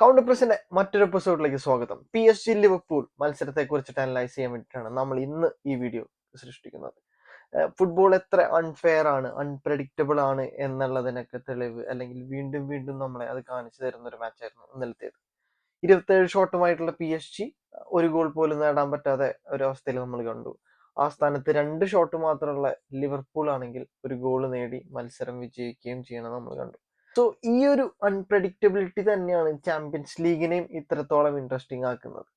Counter പ്രസിന്റെ മറ്റൊരു എപ്പിസോഡിലേക്ക് സ്വാഗതം. പി എസ് ജി ലിവർപൂൾ മത്സരത്തെ കുറിച്ചിട്ട് അനലൈസ് ചെയ്യാൻ വേണ്ടിയിട്ടാണ് നമ്മൾ ഇന്ന് ഈ വീഡിയോ സൃഷ്ടിക്കുന്നത്. ഫുട്ബോൾ എത്ര അൺഫെയർ ആണ് അൺപ്രഡിക്റ്റബിൾ ആണ് എന്നുള്ളതിനൊക്കെ തെളിവ് അല്ലെങ്കിൽ വീണ്ടും വീണ്ടും നമ്മളെ അത് കാണിച്ചു തരുന്ന ഒരു മാച്ചായിരുന്നു ഇന്നലത്തേത്. ഇരുപത്തേഴ് ഷോട്ടുമായിട്ടുള്ള പി എസ് ജി ഒരു ഗോൾ പോലും നേടാൻ പറ്റാതെ ഒരു അവസ്ഥയിൽ നമ്മൾ കണ്ടു. ആ സ്ഥാനത്ത് രണ്ട് ഷോട്ട് മാത്രമുള്ള ലിവർപൂൾ ആണെങ്കിൽ ഒരു ഗോൾ നേടി മത്സരം വിജയിക്കുകയും ചെയ്യണം നമ്മൾ കണ്ടു. സോ ഈ ഒരു അൺപ്രഡിക്റ്റബിലിറ്റി തന്നെയാണ് ചാമ്പ്യൻസ് ലീഗിനെയും ഇത്രത്തോളം ഇൻട്രസ്റ്റിംഗ് ആക്കുന്നത്.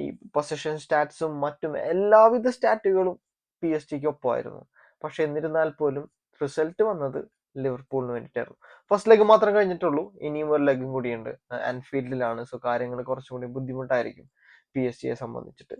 ഈ പൊസഷൻ സ്റ്റാറ്റ്സും മറ്റും എല്ലാവിധ സ്റ്റാറ്റുകളും പി എസ് ടിക്ക് ഒപ്പമായിരുന്നു പക്ഷെ എന്നിരുന്നാൽ പോലും റിസൾട്ട് വന്നത് ലിവർപൂളിന് വേണ്ടിയിട്ടായിരുന്നു. ഫസ്റ്റ് ലെഗ് മാത്രം കഴിഞ്ഞിട്ടുള്ളൂ. ഇനിയും ഒരു ലെഗും കൂടിയുണ്ട്. ആൻഫീൽഡിലാണ് സോ കാര്യങ്ങൾ കുറച്ചും കൂടി ബുദ്ധിമുട്ടായിരിക്കും പി എസ് ടിയെ സംബന്ധിച്ചിട്ട്.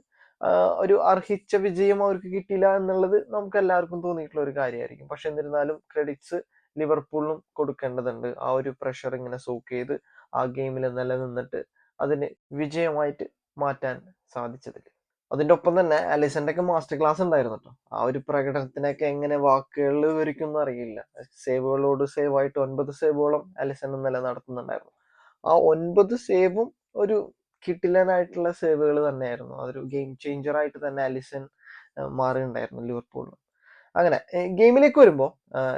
ഒരു അർഹിച്ച വിജയം അവർക്ക് കിട്ടിയില്ല എന്നുള്ളത് നമുക്ക് എല്ലാവർക്കും തോന്നിയിട്ടുള്ള ഒരു കാര്യമായിരിക്കും. പക്ഷെ എന്നിരുന്നാലും ക്രെഡിറ്റ്സ് ലിവർപൂളിനും കൊടുക്കേണ്ടതുണ്ട്. ആ ഒരു പ്രഷർ ഇങ്ങനെ സോക്ക് ചെയ്ത് ആ ഗെയിമിൽ നിലനിന്നിട്ട് അതിന് വിജയമായിട്ട് മാറ്റാൻ സാധിച്ചതിൽ. അതിന്റെ ഒപ്പം തന്നെ അലിസന്റെ ഒക്കെ മാസ്റ്റർ ക്ലാസ് ഉണ്ടായിരുന്നു കേട്ടോ ആ ഒരു പ്രകടനത്തിനൊക്കെ എങ്ങനെ വാക്കുകൾ വിവരിക്കും അറിയില്ല. സേവുകളോട് സേവ് ആയിട്ട് ഒൻപത് സേവുകളും അലിസൺ നില നടത്തുന്നുണ്ടായിരുന്നു. ആ ഒൻപത് സേവും ഒരു കിട്ടിലനായിട്ടുള്ള സേവുകൾ തന്നെയായിരുന്നു. അതൊരു ഗെയിം ചേഞ്ചർ ആയിട്ട് തന്നെ അലിസൺ മാറിയിട്ടുണ്ടായിരുന്നു ലിവർപൂളിന്. അങ്ങനെ ഗെയിമിലേക്ക് വരുമ്പോൾ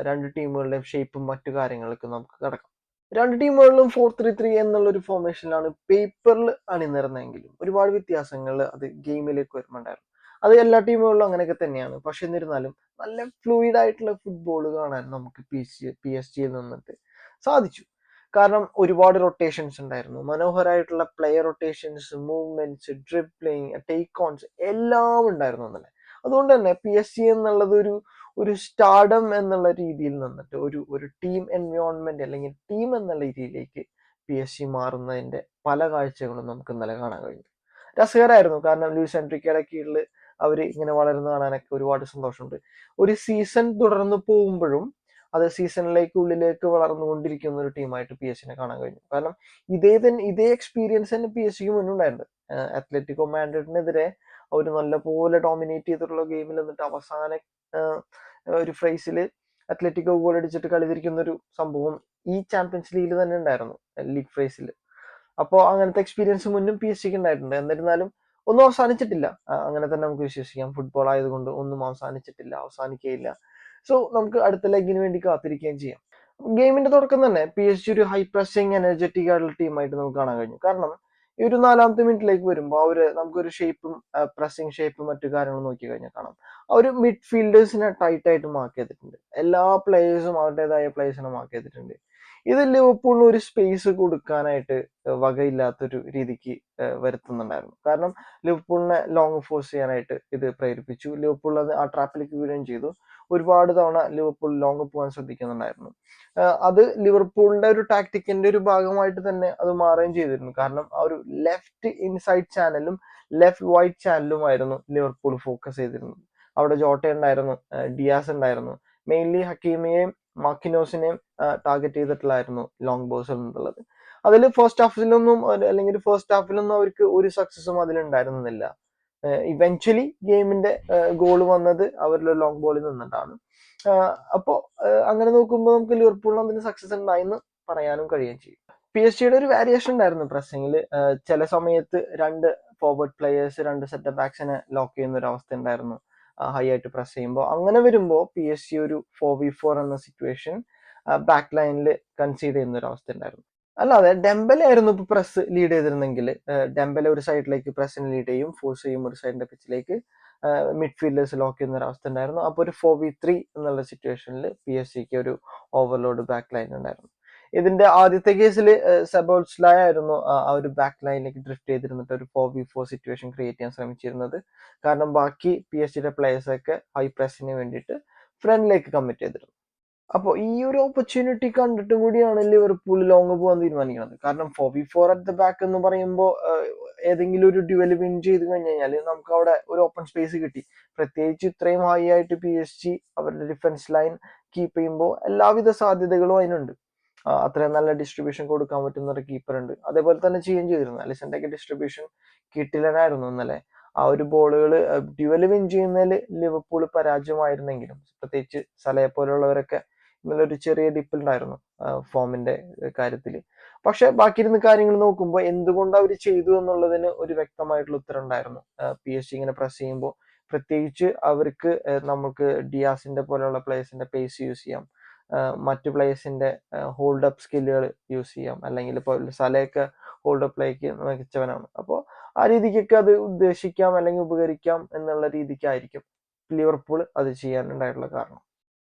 രണ്ട് ടീമുകളുടെയും ഷേപ്പും മറ്റു കാര്യങ്ങളൊക്കെ നമുക്ക് കിടക്കാം. രണ്ട് ടീമുകളിലും ഫോർ ത്രീ ത്രീ എന്നുള്ള ഒരു ഫോർമേഷനിലാണ് പേപ്പറിൽ അണിനിരുന്നെങ്കിലും ഒരുപാട് വ്യത്യാസങ്ങൾ അത് ഗെയിമിലേക്ക് വരുമ്പോണ്ടായിരുന്നു അത് എല്ലാ ടീമുകളിലും അങ്ങനെയൊക്കെ തന്നെയാണ്. പക്ഷെ എന്നിരുന്നാലും നല്ല ഫ്ലൂയിഡ് ആയിട്ടുള്ള ഫുട്ബോൾ കാണാൻ നമുക്ക് പി സി പി എസ് ജിയിൽ നിന്നിട്ട് സാധിച്ചു. കാരണം ഒരുപാട് റൊട്ടേഷൻസ് ഉണ്ടായിരുന്നു. മനോഹരമായിട്ടുള്ള player rotations movements dribbling take ons എല്ലാം ഉണ്ടായിരുന്നു എന്നല്ലേ അതുകൊണ്ട് തന്നെ പി എസ് സി എന്നുള്ളത് ഒരു ഒരു സ്റ്റാർഡം എന്നുള്ള രീതിയിൽ നിന്നിട്ട് ഒരു ഒരു ടീം എൻവയോൺമെന്റ് അല്ലെങ്കിൽ ടീം എന്നുള്ള രീതിയിലേക്ക് പി എസ് സി മാറുന്നതിന്റെ പല കാഴ്ചകളും നമുക്ക് ഇന്നലെ കാണാൻ കഴിഞ്ഞു. രസകരമായിരുന്നു. കാരണം ലൂസ് എൻട്രിക്കയുടെ കീഴിൽ അവർ ഇങ്ങനെ വളരുന്ന കാണാനൊക്കെ ഒരുപാട് സന്തോഷമുണ്ട്. ഒരു സീസൺ തുടർന്ന് പോകുമ്പോഴും അത് സീസണിലേക്ക് ഉള്ളിലേക്ക് വളർന്നുകൊണ്ടിരിക്കുന്ന ഒരു ടീമായിട്ട് പി എസ് സിനെ കാണാൻ കഴിഞ്ഞു. കാരണം ഇതേ തന്നെ ഇതേ എക്സ്പീരിയൻസ് തന്നെ പി എസ് സിക്ക് മുന്നുണ്ടായിട്ടുണ്ട് അത്ലറ്റിക്കോ മാൻഡ്രിഡിനെതിരെ അവർ നല്ലപോലെ ഡോമിനേറ്റ് ചെയ്തിട്ടുള്ള ഗെയിമിൽ എന്നിട്ട് അവസാന ഒരു ഫ്രൈസിൽ അത്ലറ്റിക്കോ ഗോൾ അടിച്ചിട്ട് കളി ഒരു സംഭവം ഈ ചാമ്പ്യൻസ് ലീഗിൽ തന്നെ ഉണ്ടായിരുന്നു ലീഗ് ഫ്രൈസിൽ അപ്പോൾ അങ്ങനത്തെ എക്സ്പീരിയൻസ് മുന്നും പി എസ് സിക്ക് ഉണ്ടായിട്ടുണ്ട്. എന്നിരുന്നാലും ഒന്നും അവസാനിച്ചിട്ടില്ല. അങ്ങനെ തന്നെ നമുക്ക് വിശ്വസിക്കാം. ഫുട്ബോൾ ആയതുകൊണ്ട് ഒന്നും അവസാനിച്ചിട്ടില്ല അവസാനിക്കുകയില്ല സോ നമുക്ക് അടുത്ത ലെഗിന് വേണ്ടി കാത്തിരിക്കുകയും ചെയ്യാം. ഗെയിമിന്റെ തുടക്കം തന്നെ പി എസ് ജി ഒരു ഹൈ പ്രസിംഗ് എനർജറ്റിക് ആയിട്ടുള്ള ടീമായിട്ട് നമുക്ക് കാണാൻ കഴിഞ്ഞു. കാരണം ഈ ഒരു നാലാമത്തെ മിനിറ്റിലേക്ക് വരുമ്പോൾ അവർ നമുക്കൊരു ഷേപ്പും പ്രസിംഗ് ഷേപ്പും മറ്റു കാര്യങ്ങളും നോക്കി കഴിഞ്ഞാൽ കാണാം. അവർ മിഡ്ഫീൽഡേഴ്സിനെ ടൈറ്റ് ആയിട്ട് മാർക്ക് ചെയ്തിട്ടുണ്ട്. എല്ലാ പ്ലേയേഴ്സും അവരുടേതായ പ്ലേയേഴ്സിനെ മാർക്ക് ചെയ്തിട്ടുണ്ട്. ഇത് ലിവർപൂളിന് ഒരു സ്പേസ് കൊടുക്കാനായിട്ട് വകയില്ലാത്തൊരു രീതിക്ക് വരുത്തുന്നുണ്ടായിരുന്നു. കാരണം ലിവർപൂളിനെ ലോങ് ഫോഴ്സ് ചെയ്യാനായിട്ട് ഇത് പ്രേരിപ്പിച്ചു. ലിവർപൂൾ അത് ആ ട്രാപ്പിലേക്ക് വീഴുകയും ചെയ്തു. ഒരുപാട് തവണ ലിവർപൂൾ ലോങ് പോകാൻ ശ്രദ്ധിക്കുന്നുണ്ടായിരുന്നു. അത് ലിവർപൂളിന്റെ ഒരു ടാക്ടിക്കിന്റെ ഒരു ഭാഗമായിട്ട് തന്നെ അത് മാറുകയും ചെയ്തിരുന്നു. കാരണം ആ ഒരു ലെഫ്റ്റ് ഇൻസൈഡ് ചാനലും ലെഫ്റ്റ് വൈറ്റ് ചാനലുമായിരുന്നു ലിവർപൂൾ ഫോക്കസ് ചെയ്തിരുന്നത്. അവിടെ ജോട്ട ഉണ്ടായിരുന്നു ഡിയാസ് ഉണ്ടായിരുന്നു. മെയിൻലി ഹക്കീമിയെയും മാക്കിനോസിനെയും ടാർഗറ്റ് ചെയ്തിട്ടുള്ളായിരുന്നു ലോങ് ബോൾസ് എന്നുള്ളത് അതിൽ ഫസ്റ്റ് ഹാഫിലൊന്നും അല്ലെങ്കിൽ ഫസ്റ്റ് ഹാഫിലൊന്നും അവർക്ക് ഒരു സക്സസും അതിലുണ്ടായിരുന്നില്ല. ഇവൻച്വലി ഗെയിമിന്റെ ഗോൾ വന്നത് അവരുടെ ലോങ് ബോളിൽ നിന്നിട്ടാണ്. അപ്പോ അങ്ങനെ നോക്കുമ്പോൾ നമുക്ക് ലിവർപൂളിന് അതിന് സക്സസ് ഉണ്ടായെന്ന് പറയാനും കഴിയുകയും ചെയ്യും. പി എസ് ജിയുടെ ഒരു വേരിയേഷൻ ഉണ്ടായിരുന്നു പ്രസ്സിങ്ങിൽ ചില സമയത്ത് രണ്ട് ഫോർവേഡ് പ്ലേയേഴ്സ് രണ്ട് സെറ്റ് ബാക്സിനെ ലോക്ക് ചെയ്യുന്ന ഒരു അവസ്ഥ ഉണ്ടായിരുന്നു. ഹൈ ആയിട്ട് പ്രസ് ചെയ്യുമ്പോൾ അങ്ങനെ വരുമ്പോൾ പി എസ് സി ഒരു ഫോർ വി ഫോർ എന്ന സിറ്റുവേഷൻ ബാക്ക് ലൈനിൽ കൺസീഡ് ചെയ്യുന്ന ഒരു അവസ്ഥ ഉണ്ടായിരുന്നു. അല്ലാതെ ഡെമ്പലെ ആയിരുന്നു ഇപ്പൊ പ്രസ് ലീഡ് ചെയ്തിരുന്നെങ്കിൽ ഡെമ്പലെ ഒരു സൈഡിലേക്ക് പ്രസ്സിന് ലീഡ് ചെയ്യും ഫോഴ്സ് ചെയ്യും ഒരു സൈഡിന്റെ പിച്ചിലേക്ക് മിഡ്ഫീൽഡേഴ്സ് ലോക്ക്. ചെയ്യുന്ന ഒരു അവസ്ഥ ഉണ്ടായിരുന്നു. അപ്പോൾ ഒരു ഫോർ വി ത്രീ എന്നുള്ള സിറ്റുവേഷനിൽ പി എസ് സിക്ക് ഒരു ഓവർലോഡ് ബാക്ക് ലൈൻ ഉണ്ടായിരുന്നു. ഇതിന്റെ ആദ്യത്തെ കേസിൽ സെബോൾസ്ലായ ആയിരുന്നു ആ ഒരു ബാക്ക് ലൈനിലേക്ക് ഡ്രിഫ്റ്റ് ചെയ്തിരുന്നിട്ട് ഒരു four v four situation create ചെയ്യാൻ ശ്രമിച്ചിരുന്നത്. കാരണം ബാക്കി പി എസ് സിയുടെ പ്ലേയേഴ്സൊക്കെ ഹൈ പ്രസിന് വേണ്ടിയിട്ട് ഫ്രണ്ടിലേക്ക് കമ്മിറ്റ് ചെയ്തിരുന്നു. അപ്പോൾ ഈ ഒരു ഓപ്പർച്യൂണിറ്റി കണ്ടിട്ട് കൂടിയാണ് ലിവർപൂൾ ലോങ് പോകാൻ തീരുമാനിക്കുന്നത് കാരണം four v four at the back എന്ന് പറയുമ്പോൾ ഏതെങ്കിലും ഒരു ഡ്യുവൽ വിൻ ചെയ്ത് കഴിഞ്ഞു കഴിഞ്ഞാൽ നമുക്ക് അവിടെ ഒരു ഓപ്പൺ സ്പേസ് കിട്ടി. പ്രത്യേകിച്ച് ഇത്രയും ഹൈ ആയിട്ട് പി എസ് ജി അവരുടെ ഡിഫൻസ് ലൈൻ കീപ്പ് ചെയ്യുമ്പോൾ എല്ലാവിധ സാധ്യതകളും അതിനുണ്ട്. അത്രയും നല്ല ഡിസ്ട്രിബ്യൂഷൻ കൊടുക്കാൻ പറ്റുന്ന ഒരു കീപ്പർ ഉണ്ട്. അതേപോലെ തന്നെ ചെയ്യുകയും ചെയ്തിരുന്നു. അലിസന്റെ ഡിസ്ട്രിബ്യൂഷൻ കിട്ടില്ലനായിരുന്നു ഇന്നലെ. ആ ഒരു ബോളുകൾ ഡ്യുവൽ വിൻ ചെയ്യുന്നതിൽ ലിവർപൂൾ പരാജയമായിരുന്നെങ്കിലും പ്രത്യേകിച്ച് സലയെ പോലുള്ളവരൊക്കെ ഒരു ചെറിയ ഡിപ്പിൽ ഉണ്ടായിരുന്നു ഫോമിന്റെ കാര്യത്തിൽ പക്ഷെ ബാക്കി ഇരുന്ന് കാര്യങ്ങൾ നോക്കുമ്പോൾ എന്തുകൊണ്ട് അവർ ചെയ്തു എന്നുള്ളതിന് ഒരു വ്യക്തമായിട്ടുള്ള ഉത്തരം ഉണ്ടായിരുന്നു പി എസ് ജി ഇങ്ങനെ പ്രസ് ചെയ്യുമ്പോൾ പ്രത്യേകിച്ച് അവർക്ക് നമുക്ക് ഡിയാസിന്റെ പോലെയുള്ള പ്ലേയേഴ്സിന്റെ പേസ് യൂസ് ചെയ്യാം. മറ്റു പ്ലേയേഴ്സിന്റെ ഹോൾഡ് അപ്പ് സ്കില്ലുകൾ യൂസ് ചെയ്യാം. അല്ലെങ്കിൽ ഇപ്പോൾ സലയൊക്കെ ഹോൾഡ് അപ്പ് പ്ലേക്ക് മികച്ചവനാണ്. അപ്പോൾ ആ രീതിക്കൊക്കെ അത് ഉദ്ദേശിക്കാം അല്ലെങ്കിൽ ഉപകരിക്കാം എന്നുള്ള രീതിക്കായിരിക്കും ലിവർപൂൾ അത് ചെയ്യാനുണ്ടായിട്ടുള്ള കാരണം.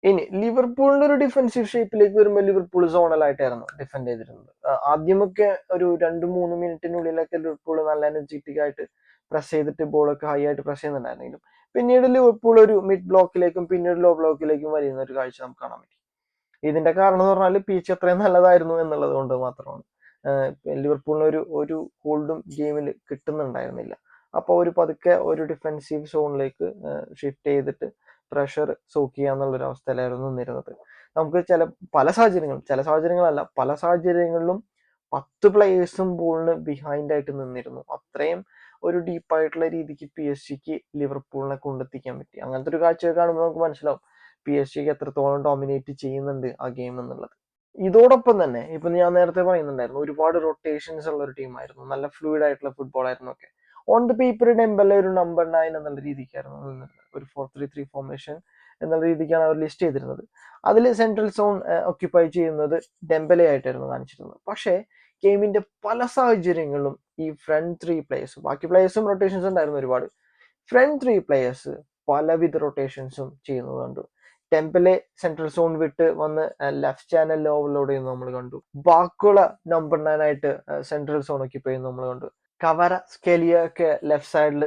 ഇനി ലിവർപൂളിന്റെ ഒരു ഡിഫൻസീവ് ഷേപ്പിലേക്ക് വരുമ്പോൾ ലിവർപൂൾ സോണലായിട്ടായിരുന്നു ഡിഫെൻഡ് ചെയ്തിരുന്നത്. ആദ്യമൊക്കെ ഒരു രണ്ട് മൂന്ന് മിനിറ്റിനുള്ളിലൊക്കെ ലിവർപൂൾ നല്ല എനർജറ്റിക് ആയിട്ട് പ്രസ് ചെയ്തിട്ട് ബോളൊക്കെ ഹൈ ആയിട്ട് പ്രസ് ചെയ്യുന്നുണ്ടായിരുന്നെങ്കിലും പിന്നീട് ലിവർപൂൾ ഒരു മിഡ് ബ്ലോക്കിലേക്കും പിന്നീട് ലോ ബ്ലോക്കിലേക്കും വരുന്ന ഒരു കാഴ്ച നമുക്ക് കാണാൻ പറ്റി. ഇതിന്റെ കാരണം എന്ന് പറഞ്ഞാൽ പീച്ച് അത്രയും നല്ലതായിരുന്നു എന്നുള്ളത് കൊണ്ട് മാത്രമാണ്. ലിവർപൂളിന് ഒരു ഒരു ഹോൾഡും ഗെയിമിൽ കിട്ടുന്നുണ്ടായിരുന്നില്ല. അപ്പോൾ ഒരു പതുക്കെ ഒരു ഡിഫെൻസീവ് സോണിലേക്ക് ഷിഫ്റ്റ് ചെയ്തിട്ട് പ്രഷർ സോക്ക് ചെയ്യുക എന്നുള്ളൊരു അവസ്ഥയിലായിരുന്നു നിന്നിരുന്നത്. നമുക്ക് ചില പല സാഹചര്യങ്ങളും ചില സാഹചര്യങ്ങളല്ല പല സാഹചര്യങ്ങളിലും പത്ത് പ്ലേയേഴ്സും ബോളിന് ബിഹൈൻഡ് ആയിട്ട് നിന്നിരുന്നു. അത്രയും ഒരു ഡീപ്പായിട്ടുള്ള രീതിക്ക് പി എസ് ജിക്ക് ലിവർപൂളിനെ കൊണ്ടെത്തിക്കാൻ പറ്റി. അങ്ങനത്തെ ഒരു കാഴ്ച കാണുമ്പോൾ നമുക്ക് മനസ്സിലാവും പി എസ് ജിക്ക് എത്രത്തോളം ഡോമിനേറ്റ് ചെയ്യുന്നുണ്ട് ആ ഗെയിം എന്നുള്ളത്. ഇതോടൊപ്പം തന്നെ ഇപ്പൊ ഞാൻ നേരത്തെ പറയുന്നുണ്ടായിരുന്നു ഒരുപാട് റൊട്ടേഷൻസ് ഉള്ള ഒരു ടീമായിരുന്നു നല്ല ഫ്ലൂയിഡ് ആയിട്ടുള്ള ഫുട്ബോൾ ആയിരുന്നു ഒക്കെ. ഓൺ ദ പേപ്പർ ഡെമ്പലെ ഒരു നമ്പർ നയൻ എന്നുള്ള രീതിക്കായിരുന്നു ഒരു ഫോർ ത്രീ ത്രീ ഫോർമേഷൻ എന്നുള്ള രീതിക്കാണ് അവർ ലിസ്റ്റ് ചെയ്തിരുന്നത്. അതിൽ സെൻട്രൽ സോൺ ഒക്യുപ്പൈ ചെയ്യുന്നത് ഡെമ്പലെ ആയിട്ടായിരുന്നു കാണിച്ചിരുന്നത്. പക്ഷേ ഗെയിമിന്റെ പല സാഹചര്യങ്ങളിലും ഈ ഫ്രണ്ട് ത്രീ പ്ലേയേഴ്സ് ബാക്കി പ്ലേയേഴ്സും റൊട്ടേഷൻസ് ഉണ്ടായിരുന്നു ഒരുപാട്. ഫ്രണ്ട് ത്രീ പ്ലേയേഴ്സ് പലവിധ റൊട്ടേഷൻസും ചെയ്യുന്നത് കണ്ടു. ടെമ്പലെ സെൻട്രൽ സോൺ വിട്ട് വന്ന് ലെഫ്റ്റ് ചാനൽ ഓവർലോഡ് ചെയ്യുന്നത് നമ്മൾ കണ്ടു. ബാക്കുള്ള നമ്പർ നയൻ ആയിട്ട് സെൻട്രൽ സോൺ ഒക്യുപ്പൈ ചെയ്യുന്നത് നമ്മൾ കണ്ടു. കവര സ്കെലിയൊക്കെ ലെഫ്റ്റ് സൈഡിൽ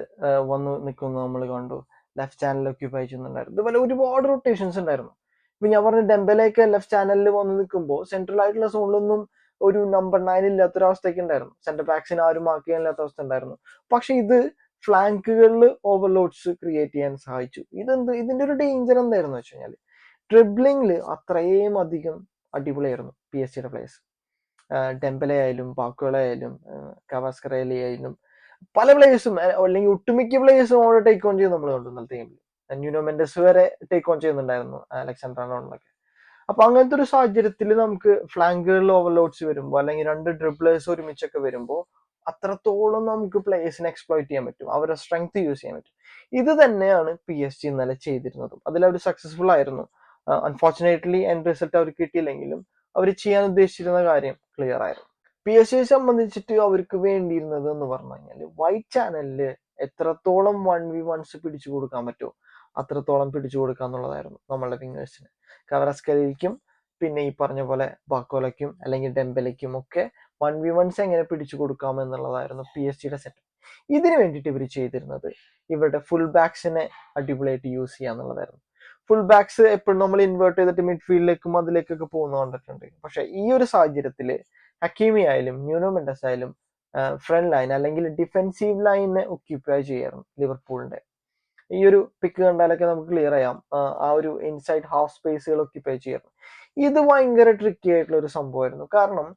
വന്ന് നിൽക്കുന്നത് നമ്മൾ കണ്ടു. ലെഫ്റ്റ് ചാനൽ ഒക്യുപ്പൈ ചെയ്യുന്നുണ്ടായിരുന്നു. ഇതുപോലെ ഒരുപാട് റൊട്ടേഷൻസ് ഉണ്ടായിരുന്നു. ഇപ്പൊ ഞാൻ പറഞ്ഞ ഡെമ്പലൊക്കെ ലെഫ്റ്റ് ചാനലിൽ വന്ന് നിൽക്കുമ്പോൾ സെൻട്രൽ ആയിട്ടുള്ള സോണിലൊന്നും ഒരു നമ്പർ നയൻ ഇല്ലാത്തൊരവസ്ഥയ്ക്ക് ഉണ്ടായിരുന്നു. സെന്റർ ബാക്സിന് ആരും മാർക്ക് ചെയ്യാനില്ലാത്ത അവസ്ഥ ഉണ്ടായിരുന്നു. പക്ഷെ ഇത് ഫ്ലാങ്കുകളിൽ ഓവർലോഡ്സ് ക്രിയേറ്റ് ചെയ്യാൻ സഹായിച്ചു. ഇതെന്ത്? ഇതിന്റെ ഒരു ഡേഞ്ചർ എന്തായിരുന്നു വെച്ച് കഴിഞ്ഞാൽ ഡ്രിബ്ലിംഗിൽ അത്രയും അധികം അടിപൊളിയായിരുന്നു പി എസ് സിയുടെ പ്ലേയേഴ്സ് ഡെമ്പലെ ആയാലും പാക്കുകളെ ആയാലും കവാസ്കറേലി ആയാലും പല പ്ലേയേഴ്സും അല്ലെങ്കിൽ ഒട്ടുമിക്ക പ്ലേയേഴ്സും അവിടെ ടേക്ക് ഓൺ ചെയ്യുന്നു നമ്മൾ കണ്ടു ഇന്നലത്തെ ഗെയിമിൽ ന്യൂനോ മെൻഡസ് വരെ ടേക്ക് ഓൺ ചെയ്യുന്നുണ്ടായിരുന്നു അലക്സാണ്ടർ അണോണിലൊക്കെ അപ്പൊ അങ്ങനത്തെ ഒരു സാഹചര്യത്തിൽ നമുക്ക് ഫ്ലാങ്കുകളിൽ ഓവർലോഡ്സ് വരുമ്പോൾ അല്ലെങ്കിൽ രണ്ട് ഡ്രിബ്ലേഴ്സ് ഒരുമിച്ചൊക്കെ വരുമ്പോൾ അത്രത്തോളം നമുക്ക് പ്ലേയേഴ്സിനെ എക്സ്പ്ലോയിറ്റ് ചെയ്യാൻ പറ്റും. അവരുടെ സ്ട്രെങ്ത് യൂസ് ചെയ്യാൻ പറ്റും. ഇത് തന്നെയാണ് പി എസ് ജി ഇന്നലെ ചെയ്തിരുന്നതും. അതിൽ അവർ സക്സസ്ഫുൾ ആയിരുന്നു അൺഫോർച്ചുനേറ്റ്ലി എൻഡ് റിസൾട്ട് അവർ കിട്ടിയില്ലെങ്കിലും അവർ ചെയ്യാൻ ഉദ്ദേശിച്ചിരുന്ന കാര്യം ക്ലിയർ ആയിരുന്നു. പി എസ് സിയെ സംബന്ധിച്ചിട്ട് അവർക്ക് വേണ്ടിയിരുന്നത് എന്ന് പറഞ്ഞു കഴിഞ്ഞാൽ വൈറ്റ് ചാനലിൽ എത്രത്തോളം വൺ വി വൺസ് പിടിച്ചു കൊടുക്കാൻ പറ്റുമോ അത്രത്തോളം പിടിച്ചു കൊടുക്കുക എന്നുള്ളതായിരുന്നു നമ്മളുടെ ഫിംഗേഴ്സിന് കവറസ്കലിക്കും പിന്നെ ഈ പറഞ്ഞ പോലെ ബാക്കോലയ്ക്കും അല്ലെങ്കിൽ ഡെമ്പലയ്ക്കും ഒക്കെ വൺ വി വൺസ് എങ്ങനെ പിടിച്ചു കൊടുക്കാം എന്നുള്ളതായിരുന്നു പി എസ് സിയുടെ സെറ്റ് ഇതിനു വേണ്ടിയിട്ട് ഇവർ ചെയ്തിരുന്നത് ഇവരുടെ ഫുൾ ബാക്സിനെ അടിപൊളിയായിട്ട് യൂസ് ചെയ്യുക എന്നുള്ളതായിരുന്നു. ഫുൾ ബാക്സ് എപ്പോഴും നമ്മൾ ഇൻവേർട്ട് ചെയ്തിട്ട് മിഡ്ഫീൽഡിലേക്കും അതിലേക്കൊക്കെ പോകുന്ന കണ്ടിട്ടുണ്ട്. പക്ഷെ ഈ ഒരു സാഹചര്യത്തിൽ ഹക്കീമി ആയാലും ന്യൂനോ മെൻഡസ് ആയാലും ഫ്രണ്ട് ലൈൻ അല്ലെങ്കിൽ ഡിഫെൻസീവ് ലൈനെ ഒക്യുപ്പൈ ചെയ്യണം ലിവർപൂളിന്റെ ഈ ഒരു പിക്ക് കണ്ടാലൊക്കെ നമുക്ക് ക്ലിയർ ചെയ്യാം. ആ ഒരു ഇൻസൈഡ് ഹാഫ് സ്പേസുകൾ ഒക്യുപ്പൈ ചെയ്യണം ഇത് ഭയങ്കര ട്രിക്കി ആയിട്ടുള്ള ഒരു സംഭവമായിരുന്നു. കാരണം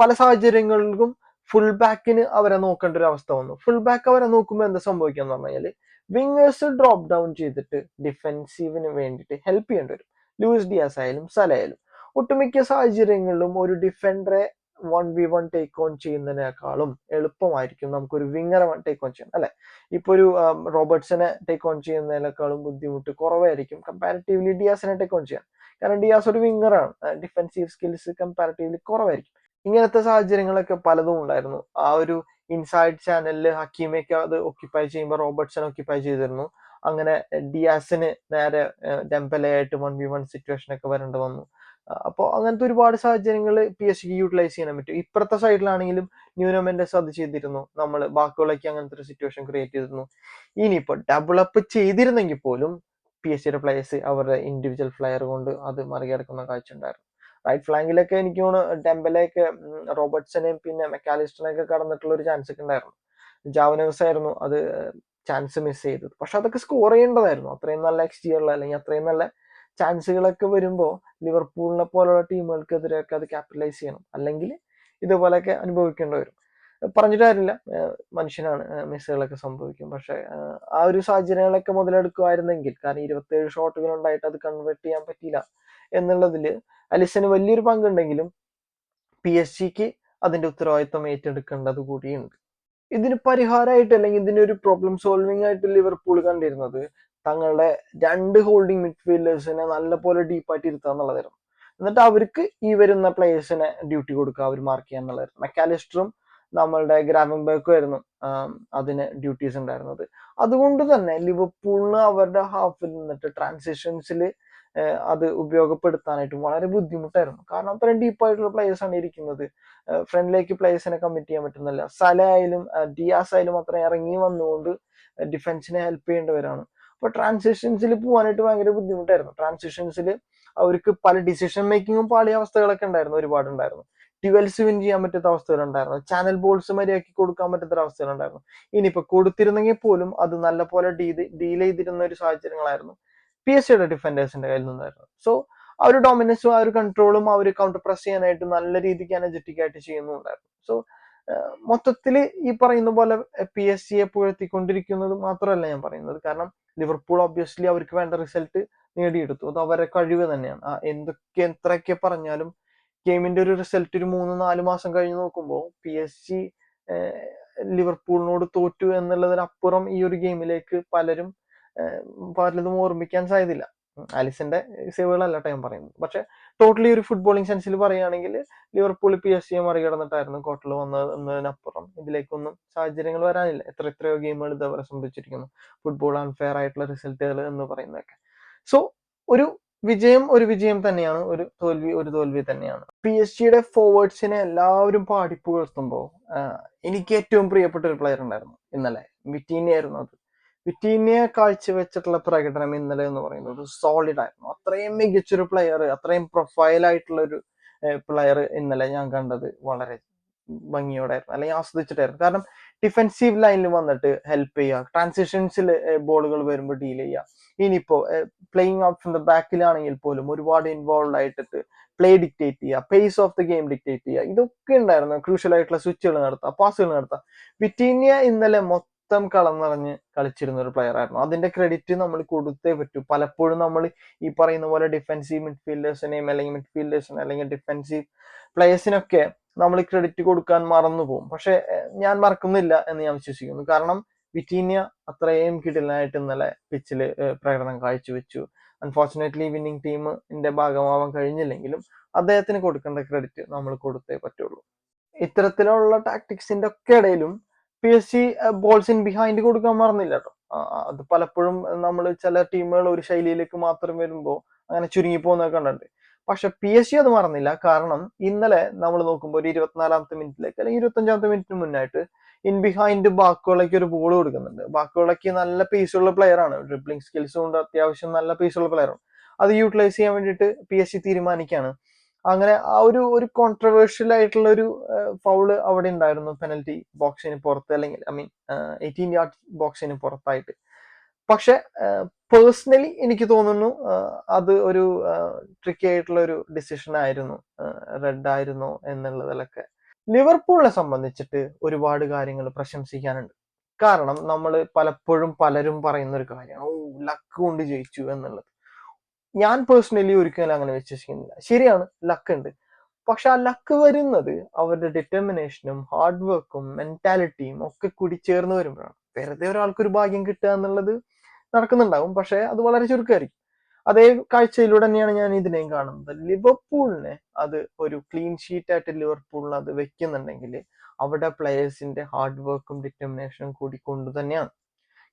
പല സാഹചര്യങ്ങളിലും ഫുൾ ബാക്കിന് അവരെ നോക്കേണ്ട ഒരു അവസ്ഥ വന്നു. ഫുൾ ബാക്ക് അവരെ നോക്കുമ്പോൾ എന്താ സംഭവിക്കുക എന്ന് പറഞ്ഞാൽ വിങ്ങേഴ്സ് ഡ്രോപ്പ് ഡൗൺ ചെയ്തിട്ട് ഡിഫെൻസീവിന് വേണ്ടിയിട്ട് ഹെൽപ്പ് ചെയ്യേണ്ടി വരും. ലൂയിസ് ഡിയാസ് ആയാലും സലയായാലും ഒട്ടുമിക്ക സാഹചര്യങ്ങളിലും ഒരു ഡിഫൻഡറെ one v one take on ചെയ്യുന്നതിനേക്കാളും എളുപ്പമായിരിക്കും നമുക്കൊരു വിങ്ങറെ ടേക്ക് ഓൺ ചെയ്യാൻ. അല്ലെ? ഇപ്പൊ ഒരു റോബർട്ട്സിനെ ടേക്ക് ഓൺ ചെയ്യുന്നതിനേക്കാളും ബുദ്ധിമുട്ട് കുറവായിരിക്കും കമ്പാരിറ്റീവ്ലി ഡിയാസിനെ ടേക്ക് ഓൺ ചെയ്യാൻ. കാരണം ഡിയാസ് ഒരു വിങ്ങറാണ് ഡിഫെൻസീവ് സ്കിൽസ് കമ്പാരിറ്റീവ്ലി കുറവായിരിക്കും. ഇങ്ങനത്തെ സാഹചര്യങ്ങളൊക്കെ പലതും ഉണ്ടായിരുന്നു. ആ ഒരു ഇൻസൈഡ് ചാനലിൽ ഹക്കീമയൊക്കെ അത് ഒക്യുപ്പൈ ചെയ്യുമ്പോൾ റോബർട്ട്സൺ ഒക്യുപ്പൈ ചെയ്തിരുന്നു. അങ്ങനെ ഡിയാസിന് നേരെ ഡെമ്പലയായിട്ട് വൺ വി വൺ സിറ്റുവേഷൻ ഒക്കെ വരേണ്ടി വന്നു. അപ്പോൾ അങ്ങനത്തെ ഒരുപാട് സാഹചര്യങ്ങൾ പി എസ് സിക്ക് യൂട്ടിലൈസ് ചെയ്യാൻ പറ്റും. ഇപ്പുറത്തെ സൈഡിലാണെങ്കിലും ന്യൂനോമെന്റസ് അത് ചെയ്തിരുന്നു. നമ്മൾ ബാക്കിയുള്ളക്ക് അങ്ങനത്തെ ഒരു സിറ്റുവേഷൻ ക്രിയേറ്റ് ചെയ്തിരുന്നു. ഇനിയിപ്പോൾ ഡെവലപ്പ് ചെയ്തിരുന്നെങ്കിൽ പോലും പി എസ് സിയുടെ പ്ലേയേഴ്സ് അവരുടെ ഇൻഡിവിജ്വൽ പ്ലെയർ കൊണ്ട് അത് മറികടക്കുന്ന കാഴ്ച ഉണ്ടായിരുന്നു. റൈറ്റ് ഫ്ലാങ്കിലൊക്കെ എനിക്ക് തോന്നുന്നു ടെമ്പലേക്ക് റോബർട്ട്സനെയും പിന്നെ മെക്കാലിസ്റ്ററിനെയൊക്കെ കടന്നിട്ടുള്ള ഒരു ചാൻസ് ഒക്കെ ഉണ്ടായിരുന്നു. ജാവനസ് ആയിരുന്നു അത് ചാൻസ് മിസ് ചെയ്തത്. പക്ഷെ അതൊക്കെ സ്കോർ ചെയ്യേണ്ടതായിരുന്നു. അത്രയും നല്ല എക്സ്റ്റീരിയറിൽ അല്ലെങ്കിൽ അത്രയും നല്ല ചാൻസുകളൊക്കെ വരുമ്പോൾ ലിവർപൂളിനെ പോലുള്ള ടീമുകൾക്കെതിരെയൊക്കെ അത് ക്യാപിറ്റലൈസ് ചെയ്യണം. അല്ലെങ്കിൽ ഇതുപോലെയൊക്കെ അനുഭവിക്കേണ്ടി വരും. പറഞ്ഞിട്ട് കാര്യമില്ല. മനുഷ്യനാണ് മിസ്സുകളൊക്കെ സംഭവിക്കും. പക്ഷെ ആ ഒരു സാഹചര്യങ്ങളൊക്കെ മുതലെടുക്കുമായിരുന്നെങ്കിൽ കാരണം ഇരുപത്തേഴ് ഷോട്ടുകൾ ഉണ്ടായിട്ട് അത് കൺവേർട്ട് ചെയ്യാൻ പറ്റിയില്ല. എന്നുള്ളതിൽ അലിസന് വലിയൊരു പങ്കുണ്ടെങ്കിലും പി എസ് ജിക്ക് അതിന്റെ ഉത്തരവാദിത്വം ഏറ്റെടുക്കേണ്ടത് കൂടിയുണ്ട്. ഇതിന് പരിഹാരമായിട്ട് അല്ലെങ്കിൽ ഇതിനൊരു പ്രോബ്ലം സോൾവിംഗ് ആയിട്ട് ലിവർപൂൾ കണ്ടിരുന്നത് തങ്ങളുടെ രണ്ട് ഹോൾഡിംഗ് മിഡ്ഫീൽഡേഴ്സിനെ നല്ലപോലെ ഡീപ്പായിട്ട് ഇരുത്തുക എന്നുള്ളതായിരുന്നു. എന്നിട്ട് അവർക്ക് ഈ വരുന്ന പ്ലേയേഴ്സിനെ ഡ്യൂട്ടി കൊടുക്കുക അവർ മാർക്ക് ചെയ്യുക എന്നുള്ളതായിരുന്നു. മെക്കാലിസ്റ്ററും നമ്മളുടെ ഗ്രാവൻബർക്കും ആയിരുന്നു അതിന് ഡ്യൂട്ടീസ് ഉണ്ടായിരുന്നത്. അതുകൊണ്ട് തന്നെ ലിവർപൂളിന് അവരുടെ ഹാഫിൽ നിന്നിട്ട് ട്രാൻസിഷൻസിൽ അത് ഉപയോഗപ്പെടുത്താനായിട്ട് വളരെ ബുദ്ധിമുട്ടായിരുന്നു. കാരണം അത്രയും ഡീപ്പായിട്ടുള്ള പ്ലേയേഴ്സാണ് ഇരിക്കുന്നത്. ഫ്രണ്ടിലേക്ക് പ്ലേയേഴ്സിനെ കമ്മിറ്റ് ചെയ്യാൻ പറ്റുന്നില്ല. സല ആയാലും ഡിയാസ് ആയാലും അത്ര ഇറങ്ങി വന്നുകൊണ്ട് ഡിഫൻസിനെ ഹെൽപ്പ് ചെയ്യേണ്ടവരാണ്. അപ്പൊ ട്രാൻസിഷൻസിൽ പോകാനായിട്ട് ഭയങ്കര ബുദ്ധിമുട്ടായിരുന്നു. ട്രാൻസിഷൻസിൽ അവർക്ക് പല ഡിസിഷൻ മേക്കിങ്ങും പാളിയ അവസ്ഥകളൊക്കെ ഉണ്ടായിരുന്നു. ഒരുപാട് ഉണ്ടായിരുന്നു. ട്വൽസ് വിൻ ചെയ്യാൻ പറ്റാത്ത അവസ്ഥകളുണ്ടായിരുന്നു. ചാനൽ ബോൾസ് മര്യാദയ്ക്ക് കൊടുക്കാൻ പറ്റാത്ത അവസ്ഥകളുണ്ടായിരുന്നു. ഇനിയിപ്പോ കൊടുത്തിരുന്നെങ്കിൽ പോലും അത് നല്ല നല്ലപോലെ ഡീൽ ചെയ്തിരുന്ന ഒരു സാഹചര്യങ്ങളായിരുന്നു. പി എസ് സിയുടെ ഡിഫൻഡേഴ്സിന്റെ കയ്യിൽ നിന്നായിരുന്നു. സോ ആ ഒരു ഡോമിനൻസും ആ ഒരു കൺട്രോളും ഒരു കൗണ്ടർ പ്രസ് ചെയ്യാനായിട്ട് നല്ല രീതിക്ക് എനർജറ്റിക് ആയിട്ട് ചെയ്യുന്നുണ്ടായിരുന്നു. സോ മൊത്തത്തിൽ ഈ പറയുന്ന പോലെ പി എസ് സിയെ പുഴത്തിക്കൊണ്ടിരിക്കുന്നത് മാത്രമല്ല ഞാൻ പറയുന്നത്. കാരണം ലിവർപൂൾ ഒബ്വിയസ്ലി അവർക്ക് വേണ്ട റിസൾട്ട് നേടിയെടുത്തു. അത് അവരുടെ കഴിവ് തന്നെയാണ്. എന്തൊക്കെ എത്രയൊക്കെ പറഞ്ഞാലും ഗെയിമിന്റെ ഒരു റിസൾട്ട് ഒരു മൂന്ന് നാല് മാസം കഴിഞ്ഞ് നോക്കുമ്പോൾ പി എസ് സി ലിവർപൂളിനോട് തോറ്റു എന്നുള്ളതിനപ്പുറം ഈ ഒരു ഗെയിമിലേക്ക് പലരും പലതും ഓർമ്മിക്കാൻ സാധ്യതയില്ല. ആലിസിന്റെ സേവുകളല്ല കേട്ടോ ഞാൻ പറയുന്നത്. പക്ഷെ ടോട്ടലി ഒരു ഫുട്ബോളിംഗ് സെൻസിൽ പറയുകയാണെങ്കിൽ ലിവർപൂൾ പി എസ് സിയെ മറികടന്നിട്ടായിരുന്നു കോട്ടൽ വന്നത് എന്നതിനപ്പുറം. ഇതിലേക്കൊന്നും സാഹചര്യങ്ങൾ വരാനില്ല. എത്ര എത്രയോ ഗെയിമുകൾ ഇതേപോലെ സംഭവിച്ചിരിക്കുന്നു ഫുട്ബോൾ അൺഫെയർ ആയിട്ടുള്ള റിസൾട്ടുകൾ എന്ന് പറയുന്നതൊക്കെ. സോ ഒരു വിജയം ഒരു വിജയം തന്നെയാണ്. ഒരു തോൽവി ഒരു തോൽവി തന്നെയാണ്. പി എസ് ജിയുടെ ഫോർവേഡ്സിനെ എല്ലാവരും പാടിപ്പുകഴ്ത്തുമ്പോൾ എനിക്ക് ഏറ്റവും പ്രിയപ്പെട്ട ഒരു പ്ലെയർ ഉണ്ടായിരുന്നു ഇന്നലെ. വിറ്റീനെ ആയിരുന്നു അത്. വിറ്റീനിയ കാഴ്ചവെച്ചിട്ടുള്ള പ്രകടനം ഇന്നലെ എന്ന് പറയുന്നത് സോളിഡ് ആയിരുന്നു. അത്രയും മികച്ചൊരു പ്ലെയർ അത്രയും പ്രൊഫൈൽ ആയിട്ടുള്ള ഒരു പ്ലെയർ ഇന്നലെ ഞാൻ കണ്ടത് വളരെ ഭംഗിയോടായിരുന്നു. അല്ലെങ്കിൽ ആസ്വദിച്ചിട്ടായിരുന്നു. കാരണം ഡിഫെൻസീവ് ലൈനിൽ വന്നിട്ട് ഹെൽപ്പ് ചെയ്യുക ട്രാൻസിഷൻസിൽ ബോളുകൾ വരുമ്പോൾ ഡീൽ ചെയ്യുക. ഇനിയിപ്പോ പ്ലേയിങ് ഔട്ട് ഫ്രം ദ ബാക്കിലാണെങ്കിൽ പോലും ഒരുപാട് ഇൻവോൾവ് ആയിട്ടിട്ട് പ്ലേ ഡിക്റ്റേറ്റ് ചെയ്യുക pace of the game dictate ചെയ്യുക. ഇതൊക്കെ ഉണ്ടായിരുന്നു. ക്രൂഷ്യൽ ആയിട്ടുള്ള സ്വിച്ചുകൾ നടത്തുക പാസുകൾ നടത്തുക. വിറ്റീനിയ ഇന്നലെ മൊത്തം കളം നിറഞ്ഞ് കളിച്ചിരുന്ന ഒരു പ്ലെയർ ആയിരുന്നു. അതിന്റെ ക്രെഡിറ്റ് നമ്മൾ കൊടുത്തേ പറ്റൂ. പലപ്പോഴും നമ്മൾ ഈ പറയുന്ന പോലെ ഡിഫൻസീവ് മിഡ്ഫീൽഡേഴ്സിനെയും അല്ലെങ്കിൽ മിഡ്ഫീൽഡേഴ്സിനെ അല്ലെങ്കിൽ ഡിഫൻസീവ് പ്ലേയേഴ്സിനൊക്കെ നമ്മൾ ക്രെഡിറ്റ് കൊടുക്കാൻ മറന്നു പോകും. പക്ഷെ ഞാൻ മറക്കുന്നില്ല എന്ന് ഞാൻ വിശ്വസിക്കുന്നു. കാരണം വിറ്റീനിയ അത്രയും കിടിലനായിട്ട് ഇന്നലെ പിച്ചിൽ പ്രകടനം കാഴ്ചവെച്ചു. അൺഫോർച്ചുനേറ്റ്ലി വിന്നിംഗ് ടീമിന്റെ ഭാഗമാവാൻ കഴിഞ്ഞില്ലെങ്കിലും അദ്ദേഹത്തിന് കൊടുക്കേണ്ട ക്രെഡിറ്റ് നമ്മൾ കൊടുത്തേ പറ്റുള്ളൂ. ഇത്തരത്തിലുള്ള ടാക്ടിക്സിന്റെ ഒക്കെ ഇടയിലും P S C balls in behind കൊടുക്കാൻ മറന്നില്ല കേട്ടോ അത് പലപ്പോഴും നമ്മൾ ചില ടീമുകൾ ഒരു ശൈലിയിലേക്ക് മാത്രം വരുമ്പോൾ അങ്ങനെ ചുരുങ്ങി പോകുന്നതൊക്കെ കണ്ടിട്ടുണ്ട്. പക്ഷെ പി എസ് സി അത് മറന്നില്ല. കാരണം ഇന്നലെ നമ്മൾ നോക്കുമ്പോൾ ഒരു ഇരുപത്തിനാലാമത്തെ മിനിറ്റിലേക്ക് അല്ലെങ്കിൽ ഇരുപത്തഞ്ചാമത്തെ മിനിറ്റിന് മുന്നായിട്ട് ഇൻ ബിഹൈൻഡ് ബാക്കുകളേക്ക് ഒരു ബോൾ കൊടുക്കുന്നുണ്ട്. ബാക്കുകളേക്ക് നല്ല പേസുള്ള പ്ലെയർ ആണ്. ഡ്രിബ്ലിംഗ് സ്കിൽസ് കൊണ്ട് അത്യാവശ്യം നല്ല പേസുള്ള പ്ലെയർ ആണ്. അത് യൂട്ടിലൈസ് ചെയ്യാൻ വേണ്ടിയിട്ട് പി എസ് സി തീരുമാനിക്കുകയാണ് അങ്ങനെ ആ ഒരു ഒരു കോൺട്രവേഴ്ഷ്യൽ ആയിട്ടുള്ള ഒരു ഫൗൾ അവിടെ ഉണ്ടായിരുന്നു പെനൽറ്റി ബോക്സിന് പുറത്ത് അല്ലെങ്കിൽ ഐ മീൻ എയ്റ്റീൻ യാർഡ് ബോക്സിന് പുറത്തായിട്ട്. പക്ഷെ പേഴ്സണലി എനിക്ക് തോന്നുന്നു അത് ഒരു ട്രിക്കി ആയിട്ടുള്ള ഒരു ഡിസിഷൻ ആയിരുന്നു. റെഡ് ആയിരുന്നു എന്നുള്ളതിലൊക്കെ. ലിവർപൂളിനെ സംബന്ധിച്ചിട്ട് ഒരുപാട് കാര്യങ്ങൾ പ്രശംസിക്കാനുണ്ട്. കാരണം നമ്മൾ പലപ്പോഴും പലരും പറയുന്ന ഒരു കാര്യമാണ്. ഓ ലക്ക് കൊണ്ട് ജയിച്ചു എന്നുള്ളത്. ഞാൻ പേഴ്സണലി ഒരിക്കലും അങ്ങനെ വിശ്വസിക്കുന്നില്ല. ശരിയാണ് ലക്ക് ഉണ്ട്. പക്ഷെ ആ ലക്ക് വരുന്നത് അവരുടെ ഡിറ്റർമിനേഷനും ഹാർഡ് വർക്കും മെന്റാലിറ്റിയും ഒക്കെ കൂടി ചേർന്ന് വരുമ്പോഴാണ്. വെറുതെ ഒരാൾക്കൊരു ഭാഗ്യം കിട്ടുക എന്നുള്ളത് നടക്കുന്നുണ്ടാവും. പക്ഷെ അത് വളരെ ചുരുക്കമായിരിക്കും. അതേ കാഴ്ചയിലൂടെ തന്നെയാണ് ഞാൻ ഇതിനെയും കാണുന്നത്. ലിവർപൂളിനെ അത് ഒരു ക്ലീൻ ഷീറ്റ് ആയിട്ട് ലിവർപൂളിന് അത് വെക്കുന്നുണ്ടെങ്കിൽ അവിടെ പ്ലെയേഴ്സിന്റെ ഹാർഡ് വർക്കും ഡിറ്റർമിനേഷനും കൂടി കൊണ്ടു തന്നെയാണ്.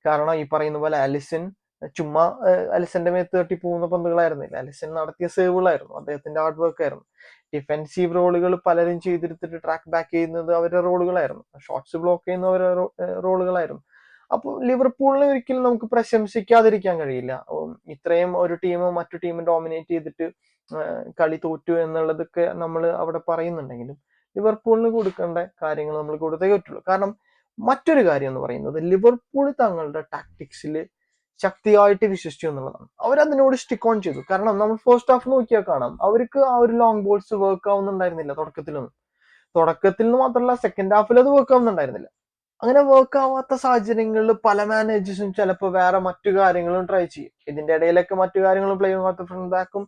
കാരണം ഈ പറയുന്ന പോലെ അലിസൺ ചുമ്മാ അലിസന്റെ മേത്ത് തട്ടി പോകുന്ന പന്തുകളായിരുന്നില്ല അലിസൻ നടത്തിയ സേവുകളായിരുന്നു അദ്ദേഹത്തിന്റെ ഹാർഡ് വർക്ക് ആയിരുന്നു. ഡിഫെൻസീവ് റോളുകൾ പലരും ചെയ്തെടുത്തിട്ട് ട്രാക്ക് ബാക്ക് ചെയ്യുന്നത് അവരുടെ റോളുകളായിരുന്നു ഷോട്ട്സ് ബ്ലോക്ക് ചെയ്യുന്ന അവരുടെ റോളുകളായിരുന്നു അപ്പോൾ ലിവർപൂളിനെ ഒരിക്കലും നമുക്ക് പ്രശംസിക്കാതിരിക്കാൻ കഴിയില്ല. ഇത്രയും ഒരു ടീം മറ്റു ടീം ഡോമിനേറ്റ് ചെയ്തിട്ട് കളി തോറ്റു എന്നുള്ളതൊക്കെ നമ്മൾ അവിടെ പറയുന്നുണ്ടെങ്കിലും ലിവർപൂളിന് കൊടുക്കേണ്ട കാര്യങ്ങൾ നമ്മൾ കൊടുത്തേ പറ്റുള്ളൂ. കാരണം മറ്റൊരു കാര്യം എന്ന് പറയുന്നത് ലിവർപൂൾ തങ്ങളുടെ ടാക്ടിക്സിൽ ശക്തിയായിട്ട് വിശ്വസിച്ചു എന്നുള്ളതാണ്. അവർ അതിനോട് സ്റ്റിക്ക് ഓൺ ചെയ്തു. കാരണം നമ്മൾ ഫസ്റ്റ് ഹാഫ് നോക്കിയാൽ കാണാം. അവർക്ക് ആ ഒരു ലോങ് ബോൾസ് വർക്ക് ആവുന്നുണ്ടായിരുന്നില്ല തുടക്കത്തിലൊന്നും. തുടക്കത്തിൽ നിന്ന് മാത്രമല്ല സെക്കൻഡ് ഹാഫിൽ അത് വർക്ക് ആവുന്നുണ്ടായിരുന്നില്ല. അങ്ങനെ വർക്ക് ആവാത്ത സാഹചര്യങ്ങളിൽ പല മാനേജേഴ്സും ചിലപ്പോൾ വേറെ മറ്റു കാര്യങ്ങളും ട്രൈ ചെയ്യും. ഇതിന്റെ ഇടയിലൊക്കെ മറ്റു കാര്യങ്ങളും പ്ലേ ആവാത്ത ഫ്രണ്ട് ബാക്കും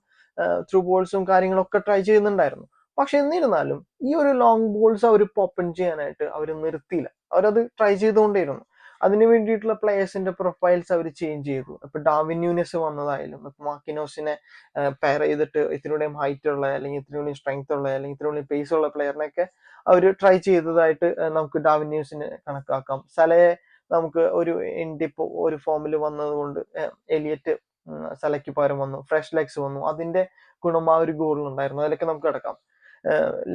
ത്രൂ ബോൾസും കാര്യങ്ങളൊക്കെ ട്രൈ ചെയ്യുന്നുണ്ടായിരുന്നു. പക്ഷെ എന്നിരുന്നാലും ഈ ഒരു ലോങ് ബോൾസ് അവർ പോപ്പൺ ചെയ്യാനായിട്ട് അവർ നിർത്തിയില്ല. അവരത് ട്രൈ ചെയ്തുകൊണ്ടേയിരുന്നു. അതിന് വേണ്ടിയിട്ടുള്ള പ്ലേയേഴ്സിന്റെ പ്രൊഫൈൽസ് അവർ ചേഞ്ച് ചെയ്തു. ഇപ്പൊ ഡാവിൻ ന്യൂനസ് വന്നതായാലും ഇപ്പൊ മാക്കിനോസിനെ പെയർ ചെയ്തിട്ട് ഇത്തിരിയും ഹൈറ്റ് ഉള്ള അല്ലെങ്കിൽ ഇത്തിരികൂടെയും സ്ട്രെങ്ത് ഉള്ള അല്ലെങ്കിൽ ഇത്തിരികൂടെയും പേസ് ഉള്ള പ്ലെയറിനൊക്കെ അവർ ട്രൈ ചെയ്തതായിട്ട് നമുക്ക് ഡാവിൻ ന്യൂസിന് കണക്കാക്കാം. സലയെ നമുക്ക് ഒരു ഇപ്പോൾ ഒരു ഫോമിൽ വന്നതുകൊണ്ട് എലിയറ്റ് സലയ്ക്ക് പകരം വന്നു. ഫ്രഷ് ലെഗ്സ് വന്നു. അതിന്റെ ഗുണം ആ ഒരു ഗോളിലുണ്ടായിരുന്നു അതിലൊക്കെ നമുക്ക് കിടക്കാം.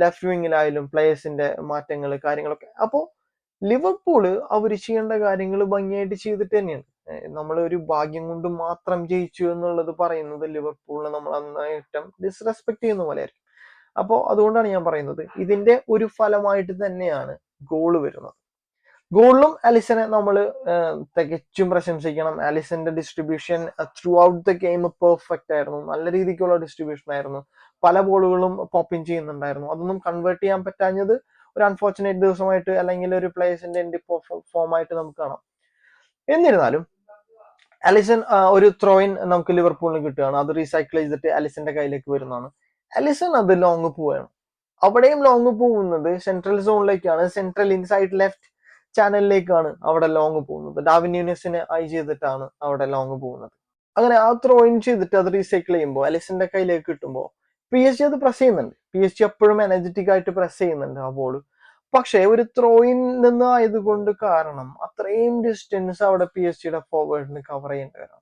ലെഫ്റ്റ് വിങ്ങിലായാലും പ്ലേയേഴ്സിന്റെ മാറ്റങ്ങൾ കാര്യങ്ങളൊക്കെ. അപ്പോൾ ലിവർപൂൾ അവർ ചെയ്യേണ്ട കാര്യങ്ങൾ ഭംഗിയായിട്ട് ചെയ്തിട്ട് തന്നെയാണ്. നമ്മൾ ഒരു ഭാഗ്യം കൊണ്ട് മാത്രം ജയിച്ചു എന്നുള്ളത് പറയുന്നത് ലിവർപൂളിനെ നമ്മൾ നന്നായിട്ടും ഡിസ്റെസ്പെക്ട് ചെയ്യുന്ന പോലെ ആയിരിക്കും. അപ്പോൾ അതുകൊണ്ടാണ് ഞാൻ പറയുന്നത് ഇതിന്റെ ഒരു ഫലമായിട്ട് തന്നെയാണ് ഗോൾ വരുന്നത്. ഗോളിലും അലിസനെ നമ്മൾ തികച്ചും പ്രശംസിക്കണം. അലിസന്റെ distribution throughout the game perfect ആയിരുന്നു. നല്ല രീതിക്കുള്ള ഡിസ്ട്രിബ്യൂഷൻ ആയിരുന്നു. പല ബോളുകളും പോപ്പിൻ ചെയ്യുന്നുണ്ടായിരുന്നു. അതൊന്നും കൺവേർട്ട് ചെയ്യാൻ പറ്റാഞ്ഞത് ഒരു അൺഫോർച്ചുനേറ്റ് ദിവസമായിട്ട് അല്ലെങ്കിൽ ഒരു പ്ലേയേഴ്സിന്റെ എൻഡ് ഫോം ആയിട്ട് നമുക്ക് കാണാം. എന്നിരുന്നാലും അലിസൺ ഒരു ത്രോയിൻ നമുക്ക് ലിവർപൂളിന് കിട്ടുകയാണ്. അത് റീസൈക്കിൾ ചെയ്തിട്ട് അലിസന്റെ കയ്യിലേക്ക് വരുന്നതാണ്. അലിസൺ അത് ലോങ് പോവുകയാണ്. അവിടെയും ലോങ് പോകുന്നത് സെൻട്രൽ സോണിലേക്കാണ് സെൻട്രൽ ഇൻസൈഡ് ലെഫ്റ്റ് ചാനലിലേക്കാണ് അവിടെ ലോങ് പോകുന്നത്. ഡാവിൻ ഐ ചെയ്തിട്ടാണ് അവിടെ ലോങ് പോകുന്നത്. അങ്ങനെ ആ ത്രോയിൻ ചെയ്തിട്ട് അത് റീസൈക്കിൾ ചെയ്യുമ്പോൾ അലിസന്റെ കയ്യിലേക്ക് കിട്ടുമ്പോൾ പി എസ് ജി അത് പ്രസ് ചെയ്യുന്നുണ്ട്. പി എസ് ജി എപ്പോഴും എനർജറ്റിക് ആയിട്ട് പ്രസ് ചെയ്യുന്നുണ്ട് ആ ബോൾ പക്ഷേ ഒരു ത്രോയിൻ നിന്ന് ആയതുകൊണ്ട് കാരണം അത്രയും ഡിസ്റ്റൻസ് അവിടെ പി എസ് ജിയുടെ ഫോർവേഡിന് കവർ ചെയ്യേണ്ടി വരാം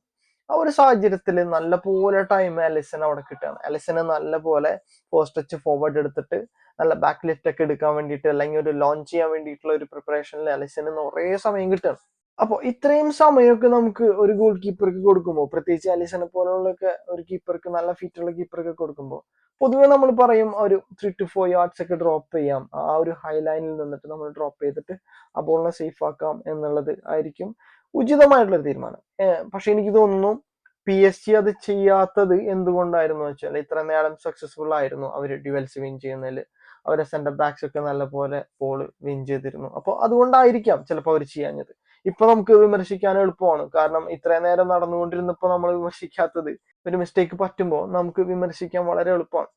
ആ ഒരു സാഹചര്യത്തിൽ നല്ല പോലെ ടൈം അലിസൺ അവിടെ കിട്ടുകയാണ്. അലിസന് നല്ല പോലെ പോസ്റ്റ് ടച്ച് ഫോർവേഡ് എടുത്തിട്ട് നല്ല ബാക്ക് ലിഫ്റ്റ് ഒക്കെ എടുക്കാൻ വേണ്ടിയിട്ട് അല്ലെങ്കിൽ ഒരു ലോഞ്ച് ചെയ്യാൻ വേണ്ടിയിട്ടുള്ള ഒരു പ്രിപ്പറേഷനിൽ അലിസന് കുറേ സമയം കിട്ടുകയാണ്. അപ്പോൾ ഇത്രയും സമയമൊക്കെ നമുക്ക് ഒരു ഗോൾ കീപ്പർക്ക് കൊടുക്കുമ്പോൾ പ്രത്യേകിച്ച് അലിസനെ പോലുള്ളൊക്കെ ഒരു കീപ്പർക്ക് നല്ല ഫിറ്റുള്ള കീപ്പർക്ക് കൊടുക്കുമ്പോൾ. പൊതുവെ നമ്മൾ പറയും ഒരു ത്രീ ടു ഫോർ യാർഡ്സ് ഒക്കെ ഡ്രോപ്പ് ചെയ്യാം. ആ ഒരു ഹൈ ലൈനിൽ നിന്നിട്ട് നമ്മൾ ഡ്രോപ്പ് ചെയ്തിട്ട് ആ ബോളിനെ സേഫ് ആക്കാം എന്നുള്ളത് ആയിരിക്കും ഉചിതമായിട്ടുള്ള തീരുമാനം. പക്ഷെ എനിക്ക് തോന്നുന്നു പി എസ് ജി അത് ചെയ്യാത്തത് എന്തുകൊണ്ടായിരുന്നു വെച്ചാൽ ഇത്ര നേരം സക്സസ്ഫുൾ ആയിരുന്നു അവർ ഡ്യുവൽസ് വിൻ ചെയ്യുന്നതിൽ അവരെ സെന്റർ ബാക്സ് ഒക്കെ നല്ല പോലെ ബോൾ വിൻ ചെയ്തിരുന്നു. അപ്പോൾ അതുകൊണ്ടായിരിക്കാം ചിലപ്പോൾ അവർ ചെയ്യാഞ്ഞത്. ഇപ്പൊ നമുക്ക് വിമർശിക്കാൻ എളുപ്പമാണ്. കാരണം ഇത്രയും നേരം നടന്നുകൊണ്ടിരുന്നപ്പോൾ നമ്മൾ വിമർശിക്കാത്തത് ഒരു മിസ്റ്റേക്ക് പറ്റുമ്പോൾ നമുക്ക് വിമർശിക്കാൻ വളരെ എളുപ്പമാണ്.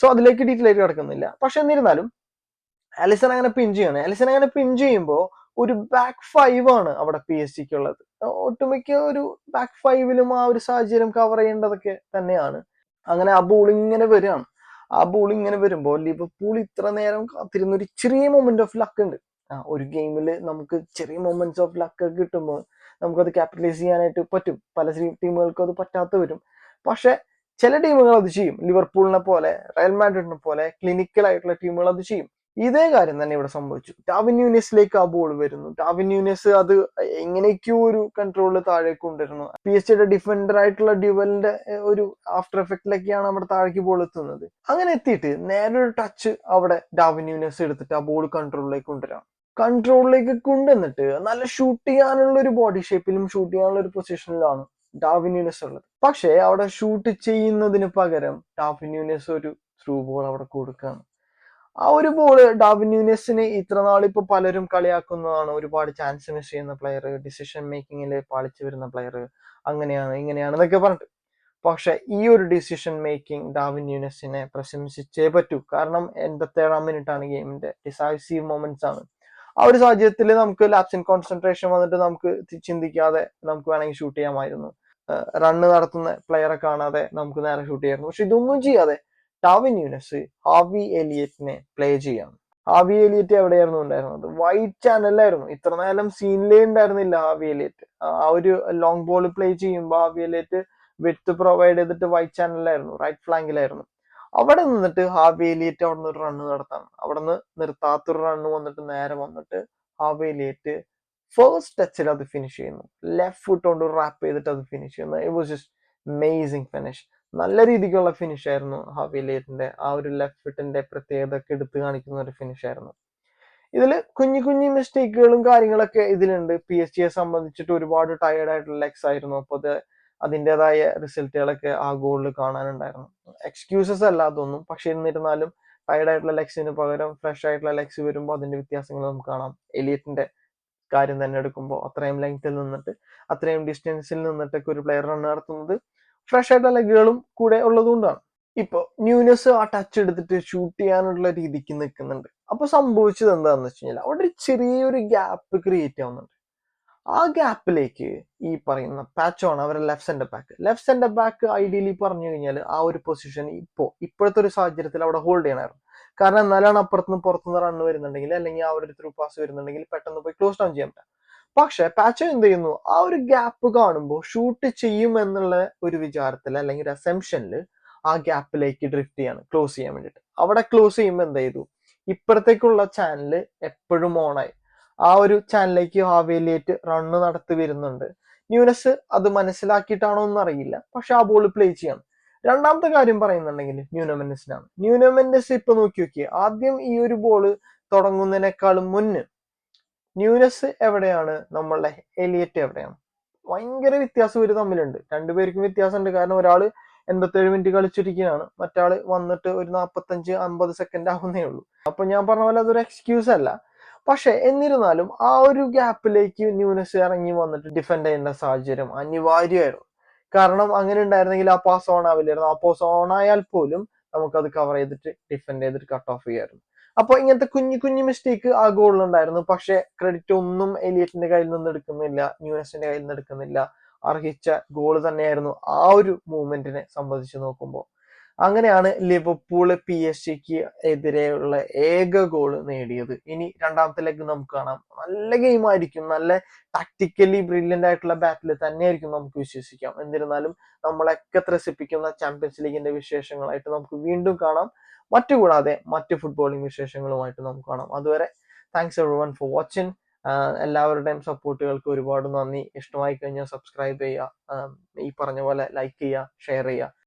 സോ അതിലേക്ക് ഡീറ്റെയിൽ ആയിട്ട് കിടക്കുന്നില്ല. പക്ഷെ എന്നിരുന്നാലും അലിസൺ അങ്ങനെ പിൻ ചെയ്യാണ് അലിസൺ അങ്ങനെ പിൻ ചെയ്യുമ്പോൾ ഒരു ബാക്ക് ഫൈവ് ആണ് അവിടെ പി എസ് സിക്ക് ഉള്ളത്. ഒട്ടുമിക്ക ഒരു ബാക്ക് ഫൈവിലും ആ ഒരു സാഹചര്യം കവർ ചെയ്യേണ്ടതൊക്കെ തന്നെയാണ്. അങ്ങനെ ആ ബോൾ ഇങ്ങനെ വരികയാണ്. ആ ബോൾ ഇങ്ങനെ വരുമ്പോൾ ലിവർപൂൾ ഇത്ര നേരം കാത്തിരുന്ന ഒരു ചെറിയ മൊമെന്റ് ഓഫ് ലക്ക് ഉണ്ട്. ഒരു ഗെയിമിൽ നമുക്ക് ചെറിയ മൊമെന്റ്സ് ഓഫ് ലക്ക് കിട്ടുമ്പോൾ നമുക്കത് ക്യാപിറ്റലൈസ് ചെയ്യാനായിട്ട് പറ്റും. പല ടീമുകൾക്കും അത് പറ്റാത്ത വരും. പക്ഷെ ചില ടീമുകൾ അത് ചെയ്യും. ലിവർപൂളിനെ പോലെ റയൽ മാഡ്രിഡിനെ പോലെ ക്ലിനിക്കൽ ആയിട്ടുള്ള ടീമുകൾ അത് ചെയ്യും. ഇതേ കാര്യം തന്നെ ഇവിടെ സംഭവിച്ചു. ടാവിൻ യൂനിയസിലേക്ക് ആ ബോൾ വരുന്നു. ടാവിൻ യൂനിയസ് അത് എങ്ങനെയൊക്കെയോ ഒരു കൺട്രോളിൽ താഴേക്ക് കൊണ്ടുവരുന്നു. പി എസ് ജിയുടെ ഡിഫൻഡർ ആയിട്ടുള്ള ഡ്യുവലിന്റെ ഒരു ആഫ്റ്റർ എഫക്റ്റിലൊക്കെയാണ് അവിടെ താഴേക്ക് ബോൾ എത്തുന്നത്. അങ്ങനെ എത്തിയിട്ട് നേരെ ഒരു ടച്ച് അവിടെ ഡാവിൻ യൂനിയസ് എടുത്തിട്ട് ആ ബോൾ കൺട്രോളിലേക്ക് കൊണ്ടുവരാം. കൺട്രോളിലേക്ക് കൊണ്ടുവന്നിട്ട് നല്ല ഷൂട്ട് ചെയ്യാനുള്ള ഒരു ബോഡി ഷേപ്പിലും ഷൂട്ട് ചെയ്യാനുള്ള ഒരു പൊസിഷനിലാണ് ഡാവിന്യൂനസ് ഉള്ളത്. പക്ഷേ അവിടെ ഷൂട്ട് ചെയ്യുന്നതിന് പകരം ഡാവിന്യൂനസ് ഒരു ത്രൂ ബോൾ അവിടെ കൊടുക്കുകയാണ്. ആ ഒരു ബോൾ ഡാവിന്യൂനസിനെ ഇത്ര നാളിപ്പോ പലരും കളിയാക്കുന്നതാണ്. ഒരുപാട് ചാൻസ് മിസ് ചെയ്യുന്ന പ്ലെയർ ഡിസിഷൻ മേക്കിങ്ങിൽ പാളിച്ചു വരുന്ന പ്ലെയർ അങ്ങനെയാണ് ഇങ്ങനെയാണ് എന്നൊക്കെ പറഞ്ഞിട്ട്. പക്ഷെ ഈ ഒരു ഡിസിഷൻ മേക്കിംഗ് ഡാവിൻ യൂനസിനെ പ്രശംസിച്ചേ പറ്റൂ. കാരണം എൺപത്തേഴാം മിനിറ്റ് ആണ് ഗെയിമിന്റെ ഡിസൈസീവ് മൊമെന്റ്സ് ആണ്. ആ ഒരു സാഹചര്യത്തിൽ നമുക്ക് ലാപ്സ് ഇൻ കോൺസെൻട്രേഷൻ വന്നിട്ട് നമുക്ക് ചിന്തിക്കാതെ നമുക്ക് വേണമെങ്കിൽ ഷൂട്ട് ചെയ്യാമായിരുന്നു. റണ്ണ് നടത്തുന്ന പ്ലെയറെ കാണാതെ നമുക്ക് നേരെ ഷൂട്ട് ചെയ്യായിരുന്നു. പക്ഷെ ഇതൊന്നും ചെയ്യാതെ ടാവിൻ യൂനസ് ഹാവി എലിയറ്റിനെ പ്ലേ ചെയ്യാണ്. ഹാവി എലിയറ്റ് എവിടെയായിരുന്നു ഉണ്ടായിരുന്നത്? വൈറ്റ് ചാനലായിരുന്നു ഇത്ര നേരം സീനിലേ ഉണ്ടായിരുന്നില്ല ഹാവി എലിയറ്റ് ആ ഒരു ലോങ് ബോൾ പ്ലേ ചെയ്യുമ്പോൾ ഹാവി എലിയറ്റ് വിത്ത് പ്രൊവൈഡ് ചെയ്തിട്ട് വൈറ്റ് ചാനലിലായിരുന്നു റൈറ്റ് ഫ്ലാങ്കിലായിരുന്നു അവിടെ നിന്നിട്ട് ഹാഫ് എലിയറ്റ് അവിടെ നിന്ന് ഒരു റണ്ണ് നടത്താണ് അവിടെ നിന്ന് നിർത്താത്തൊരു റണ്ണ് വന്നിട്ട് നേരെ വന്നിട്ട് ഹാഫ് എലിയറ്റ് ഫസ്റ്റ് ടച്ചിൽ അത് ഫിനിഷ് ചെയ്യുന്നു. ലെഫ്റ്റ് ഫുട്ട് കൊണ്ട് റാപ്പ് ചെയ്തിട്ട് അത് ഫിനിഷ് ചെയ്യുന്നു. It was just amazing finish നല്ല രീതിക്കുള്ള ഫിനിഷ് ആയിരുന്നു ഹാഫ് ലേറ്റിന്റെ ആ ഒരു ലെഫ്റ്റ് ഫുട്ടിന്റെ പ്രത്യേകത ഒക്കെ എടുത്തു കാണിക്കുന്ന ഒരു ഫിനിഷ് ആയിരുന്നു. ഇതിൽ കുഞ്ഞു കുഞ്ഞു മിസ്റ്റേക്കുകളും കാര്യങ്ങളൊക്കെ ഇതിലുണ്ട്. പി എസ് ജിയെ സംബന്ധിച്ചിട്ട് ഒരുപാട് ടയേർഡ് ആയിട്ടുള്ള ലെഗ്സ് ആയിരുന്നു. അപ്പോൾ അത് അതിന്റെതായ റിസൾട്ടുകളൊക്കെ ആ ഗോളിൽ കാണാനുണ്ടായിരുന്നു. എക്സ്ക്യൂസസ് അല്ല അതൊന്നും. പക്ഷെ എന്നിരുന്നാലും ടയർഡ് ആയിട്ടുള്ള ലെഗ്സിന് പകരം ഫ്രഷ് ആയിട്ടുള്ള ലെഗ്സ് വരുമ്പോൾ അതിന്റെ വ്യത്യാസങ്ങൾ നമുക്ക് കാണാം. എലിയറ്റിന്റെ കാര്യം തന്നെ എടുക്കുമ്പോൾ അത്രയും ലെങ്ത്തിൽ നിന്നിട്ട് അത്രയും ഡിസ്റ്റൻസിൽ നിന്നിട്ടൊക്കെ ഒരു പ്ലെയർ റൺ നടത്തുന്നത് ഫ്രഷ് ആയിട്ടുള്ള ലെഗുകളും കൂടെ ഉള്ളതുകൊണ്ടാണ്. ഇപ്പൊ ന്യൂനസ് ആ ടച്ച് എടുത്തിട്ട് ഷൂട്ട് ചെയ്യാനുള്ള രീതിക്ക് നിൽക്കുന്നുണ്ട് അപ്പൊ സംഭവിച്ചത് എന്താണെന്ന് വെച്ച് കഴിഞ്ഞാൽ അവിടെ ചെറിയൊരു ഗ്യാപ്പ് ക്രിയേറ്റ് ആവുന്നുണ്ട്. ആ ഗ്യാപ്പിലേക്ക് ഈ പറയുന്ന പാച്ചോ ആണ് അവരുടെ left centre back left centre back ideally പറഞ്ഞു കഴിഞ്ഞാൽ ആ ഒരു പൊസിഷൻ ഇപ്പോ ഇപ്പോഴത്തെ ഒരു സാഹചര്യത്തിൽ അവിടെ ഹോൾഡ് ചെയ്യണമായിരുന്നു. കാരണം എന്നാലാണ് അപ്പുറത്തുനിന്ന് പുറത്തുനിന്ന് റണ്ണ് വരുന്നുണ്ടെങ്കിൽ അല്ലെങ്കിൽ ആ ഒരു ത്രൂ പാസ് വരുന്നുണ്ടെങ്കിൽ പെട്ടെന്ന് പോയി ക്ലോസ് ഡൗൺ ചെയ്യാൻ പറ്റാം. പക്ഷെ പാച്ചോ എന്ത് ചെയ്യുന്നു? ആ ഒരു ഗ്യാപ്പ് കാണുമ്പോൾ ഷൂട്ട് ചെയ്യും എന്നുള്ള ഒരു വിചാരത്തിൽ അല്ലെങ്കിൽ ഒരു അസംഷനിൽ ആ ഗ്യാപ്പിലേക്ക് ഡ്രിഫ്റ്റ് ചെയ്യാണ് ക്ലോസ് ചെയ്യാൻ വേണ്ടിയിട്ട്. അവിടെ ക്ലോസ് ചെയ്യുമ്പോൾ എന്ത് ചെയ്തു? ഇപ്പുറത്തേക്കുള്ള ചാനൽ എപ്പോഴും ഓണായി ആ ഒരു ചാനലിലേക്ക് ഹാവേലിയേറ്റ് റണ്ണ് നടത്തി വരുന്നുണ്ട്. ന്യൂനസ് അത് മനസ്സിലാക്കിയിട്ടാണോ എന്ന് അറിയില്ല. പക്ഷെ ആ ബോൾ പ്ലേ ചെയ്യണം. രണ്ടാമത്തെ കാര്യം പറയുന്നുണ്ടെങ്കിൽ ന്യൂനമെൻഡസിനാണ് ന്യൂനമെൻഡസ് ഇപ്പൊ നോക്കി നോക്കിയേ. ആദ്യം ഈ ഒരു ബോൾ തുടങ്ങുന്നതിനേക്കാളും മുന്ന് ന്യൂനസ് എവിടെയാണ്? നമ്മളുടെ എലിയറ്റ് എവിടെയാണ്? ഭയങ്കര വ്യത്യാസം ഇവർ തമ്മിലുണ്ട്. രണ്ടുപേർക്കും വ്യത്യാസമുണ്ട്. കാരണം ഒരാൾ എൺപത്തേഴ് മിനിറ്റ് കളിച്ചിരിക്കുകയാണ്. മറ്റാൾ വന്നിട്ട് ഒരു നാൽപ്പത്തഞ്ച് അമ്പത് സെക്കൻഡ് ആവുന്നേ ഉള്ളൂ. അപ്പൊ ഞാൻ പറഞ്ഞ പോലെ അതൊരു എക്സ്ക്യൂസ് അല്ല. പക്ഷെ എന്നിരുന്നാലും ആ ഒരു ഗ്യാപ്പിലേക്ക് ന്യൂനസ് ഇറങ്ങി വന്നിട്ട് ഡിഫെൻഡ് ചെയ്യേണ്ട സാഹചര്യം അനിവാര്യമായിരുന്നു. കാരണം അങ്ങനെ ഉണ്ടായിരുന്നെങ്കിൽ ആ പാസ് ഓൺ ആവില്ലായിരുന്നു. ആ പാസ് ഓൺ ആയാൽ പോലും നമുക്കത് കവർ ചെയ്തിട്ട് ഡിഫെൻഡ് ചെയ്തിട്ട് കട്ട് ഓഫ് ചെയ്യായിരുന്നു. അപ്പോൾ ഇങ്ങനത്തെ കുഞ്ഞു കുഞ്ഞു മിസ്റ്റേക്ക് ആ ഗോളിലുണ്ടായിരുന്നു പക്ഷെ ക്രെഡിറ്റ് ഒന്നും എലിയറ്റിന്റെ കയ്യിൽ നിന്ന് എടുക്കുന്നില്ല ന്യൂനസിന്റെ കയ്യിൽ നിന്ന് എടുക്കുന്നില്ല. അർഹിച്ച ഗോൾ തന്നെയായിരുന്നു ആ ഒരു മൂവ്മെന്റിനെ സംബന്ധിച്ച് നോക്കുമ്പോൾ അങ്ങനെയാണ് ലിവർപൂൾ പി എസ് ജിക്ക് എതിരെയുള്ള ഏക ഗോൾ നേടിയത്. ഇനി രണ്ടാമത്തെ ലെഗ് നമുക്ക് കാണാം. നല്ല ഗെയിം ആയിരിക്കും. നല്ല ടാക്ടിക്കലി ബ്രില്യന്റ് ആയിട്ടുള്ള ബാറ്റിൽ തന്നെയായിരിക്കും നമുക്ക് വിശ്വസിക്കാം. എന്നിരുന്നാലും നമ്മളൊക്കെ ത്രസിപ്പിക്കുന്ന ചാമ്പ്യൻസ് ലീഗിന്റെ വിശേഷങ്ങളായിട്ട് നമുക്ക് വീണ്ടും കാണാം. മറ്റു കൂടാതെ മറ്റു ഫുട്ബോളിംഗ് വിശേഷങ്ങളുമായിട്ട് നമുക്ക് കാണാം. അതുവരെ thanks everyone for watching എല്ലാവരുടെയും സപ്പോർട്ടുകൾക്ക് ഒരുപാട് നന്ദി. ഇഷ്ടമായി കഴിഞ്ഞാൽ സബ്സ്ക്രൈബ് ചെയ്യുക. ഈ പറഞ്ഞ പോലെ ലൈക്ക് ചെയ്യുക ഷെയർ ചെയ്യുക.